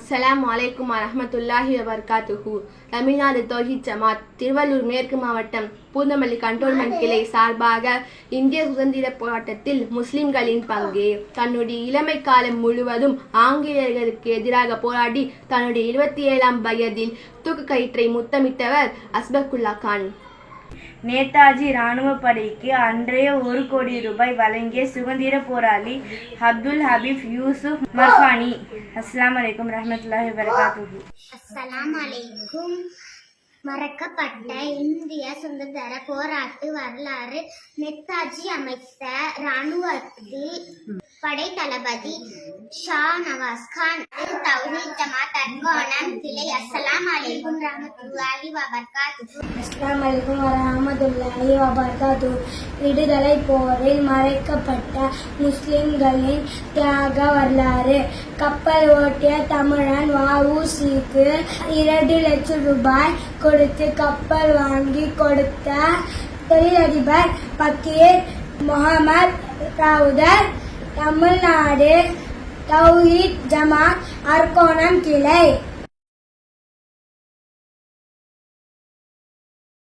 அஸ்ஸலாமு அலைக்கும் வரஹ்மத்துல்லாஹி வபர்காத்துஹு. தமிழ்நாடு தௌஹீத் ஜமாத் திருவள்ளூர் மேற்கு மாவட்டம் பூந்தமல்லி கண்டோன்மெண்ட் கிளை சார்பாக இந்திய சுதந்திர போராட்டத்தில் முஸ்லிம்களின் பங்கு. தன்னுடைய இளமை காலம் முழுவதும் ஆங்கிலேயர்களுக்கு எதிராக போராடி தன்னுடைய இருபத்தி ஏழாம் வயதில் தூக்கு கயிற்றை முத்தமிட்டவர் அஸ்பக்குல்லா கான். நேதாஜி இராணுவ படைக்கு அன்றைய ஒரு கோடி ரூபாய் வழங்கிய சுதந்திர போராளி அப்துல் ஹபீப் யூசுப் மர்ஃபானி. அஸ்லாம் அலைக்கும் ரஹமத்துல்லாஹி வரகாத்துஹு அஸ்லாம் அலைக்கும். மறக்கப்பட்ட இந்திய சுதந்திர போராட்ட வரலாறு. நேதாஜி அமைத்த இராணுவத்தில் படை தளபதி ஷா நவாஸ் கான். தௌஹீத் ஜமாத் அன்கோணம் கிளை அஸ்ஸலாம் அலைக்கும் வபர்காத்து அஸ்லாம் வலைக்கும் வரமதுல்லாஹி வபர்காத்து விடுதலை போரில் மறைக்கப்பட்ட முஸ்லிம்களின் தியாக வரலாறு. கப்பல் ஓட்டிய தமிழன் வஉசிக்கு இரண்டு லட்சம் ரூபாய் கொடுத்து கப்பல் வாங்கி கொடுத்த தொழிலதிபர் பக்கீர் முகமது ராவுதர். தமிழ்நாடு தௌஹித் ஜமாத் அர்கோணம் கிளை.